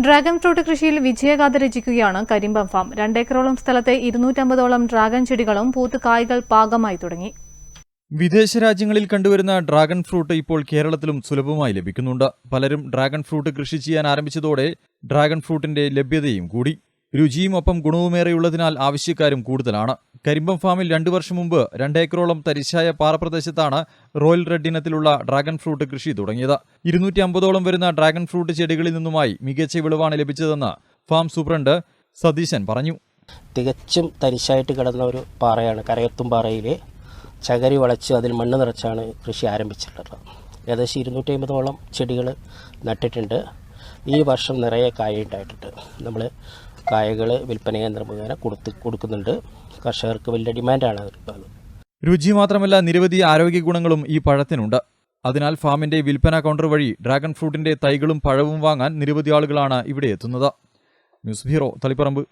Dragon fruit കൃഷിയിൽ വിജയഗാഥ രചിക്കുകയാണ് Karimbam farm. രണ്ടേക്കറോളം സ്ഥലത്തെ ഇരുന്നൂറ്റമ്പതോളം dragon ചെടികളും പൂത്ത് കായ്കൾ പാകമായി തുടങ്ങി. വിദേശ രാജ്യങ്ങളിൽ കണ്ടുവരുന്ന ഡ്രാഗൺ ഫ്രൂട്ട് ഇപ്പോൾ കേരളത്തിലും സുലഭമായി ലഭിക്കുന്നുണ്ട്. പലരും ഡ്രാഗൺ ഫ്രൂട്ട് കൃഷി ചെയ്യാൻ ആരംഭിച്ചതോടെ ഡ്രാഗൺ ഫ്രൂട്ടിന്റെ ലഭ്യതയും കൂടി. രുചിയും ഒപ്പം ഗുണവുമേറെയുള്ളതിനാൽ ആവശ്യക്കാരും കൂടുതലാണ്. കരിമ്പം ഫാമിൽ രണ്ടു വർഷം മുമ്പ് രണ്ടേക്കറോളം തരിശായ പാറപ്രദേശത്താണ് റോയൽ റെഡ് ഇനത്തിലുള്ള ഡ്രാഗൺ ഫ്രൂട്ട് കൃഷി തുടങ്ങിയത്. ഇരുന്നൂറ്റി അമ്പതോളം വരുന്ന ഡ്രാഗൺ ഫ്രൂട്ട് ചെടികളിൽ നിന്നുമായി മികച്ച വിളവാണ് ലഭിച്ചതെന്ന് ഫാം സൂപ്രണ്ട് സതീശൻ പറഞ്ഞു. തികച്ചും തരിശായിട്ട് കിടന്ന ഒരു പാറയാണ് കരയത്തും പാറയിലെ ചകരി വളച്ച് അതിൽ മണ്ണ് നിറച്ചാണ് കൃഷി ആരംഭിച്ചിട്ടുള്ളത്. ഏകദേശം ഇരുന്നൂറ്റി അമ്പതോളം ചെടികൾ നട്ടിട്ടുണ്ട്. ഈ വർഷം നിറയെ കായ ഉണ്ടായിട്ടുണ്ട് നമ്മൾ കായകൾ വിൽപ്പന കേന്ദ്രം മുഖേന കൊടുത്ത് കൊടുക്കുന്നുണ്ട്. കർഷകർക്ക് വലിയ ഡിമാൻഡാണ് അതിനുള്ളത് രുചി മാത്രമല്ല നിരവധി ആരോഗ്യ ഗുണങ്ങളും ഈ പഴത്തിനുണ്ട്. അതിനാൽ ഫാമിന്റെ വിൽപ്പന കൗണ്ടർ വഴി ഡ്രാഗൺ ഫ്രൂട്ടിന്റെ തൈകളും പഴവും വാങ്ങാൻ നിരവധി ആളുകളാണ് ഇവിടെ എത്തുന്നത്. News bureau Taliparamba.